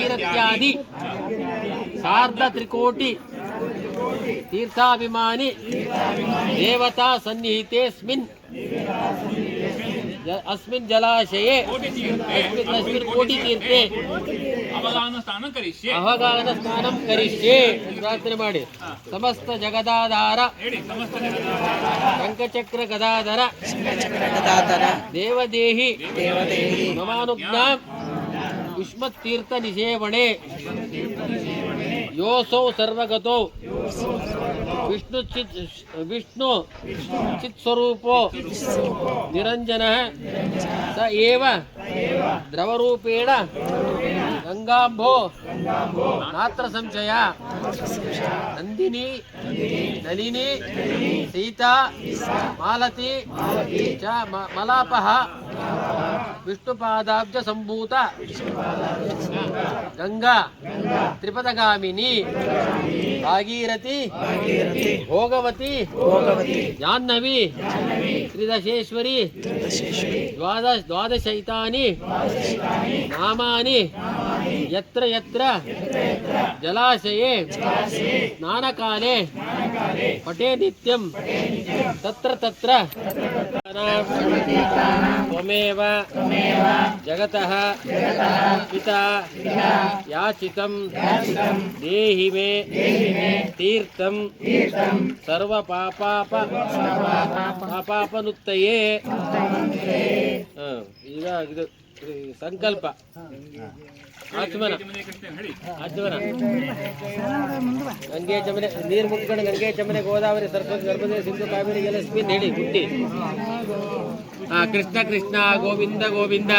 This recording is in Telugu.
भगवद्भक्तिरि साधत्रिकोटि तीर्थाभिमानी देवता सन्निहिते स्मिन् अस्मिन् जलाशये अस्मिन् कोटितीर्थे अवगानस्नानं करिष्ये प्रार्थने माडि समस्त जगदाधार शङ्खचक्र गदाधर देवदेहि देवदेहि ममानुज्ञां ಯುಷ್ಮತ್ತೀರ್ಥ ನಿಷೇವಣೆ. ಯೋಸೌ ಸರ್ವಗತೋ. ವಿಷ್ಣು ಚಿತ್ ವಿಷ್ಣು ಚಿತ್ ಸ್ವರೂಪೋ ನಿರಂಜನ ಸ ಏವ ದ್ರವರೂಪೇಣ. గంగాంబో. నాత్ర సంశయ. నందిని. నలిని సీత. మాలతి. చ మలాప విష్ణుపాదాబ్జ సంభూత. గంగా. త్రిపదగామిని. భాగీరథి. భోగవతి. జాహ్నవి. త్రిదశేశ్వరి. ద్వాదశ ద్వాదశైతాని. నామాని. ದ್ವಾದಶ ದ್ವಾದಶೈತಾನಿ ನಾಮಾನಿ ಯತ್ರ ಯತ್ರ ಜಲಾಶಯೇ ಸ್ನಾನಕಾಲೆ ಪಟೇ ನಿತ್ಯಂ ತತ್ರ ತತ್ರ ತ್ವಮೇವ ಜಗತಃ ಪಿತಾ ಯಾಚಿತಂ ದೇಹಿ ಮೇ ತೀರ್ಥಂ ಸರ್ವ ಪಾಪಾಪ ಪಾಪಾಪನುತ್ತಯೇ ಹ, ಈಗ ಇದು ಇದು ಸಂಕಲ್ಪ. ಆತ್ಮನ ಆತ್ಮನ ಗಂಗೆ ಚಮನೆ, ನೀರು ಮುಟ್ಕೊಂಡು ಗಂಗೆ ಚಮನೆ ಗೋದಾವರಿ ಸರಸ್ವತಿ ನರ್ಮದೆ ಸಿಂಧು ಕಾವೇರಿ ಜಲಸ್ಮಿನ್ ಹೇಳಿ ಹುಟ್ಟಿ. ಕೃಷ್ಣ ಕೃಷ್ಣ, ಗೋವಿಂದ ಗೋವಿಂದ.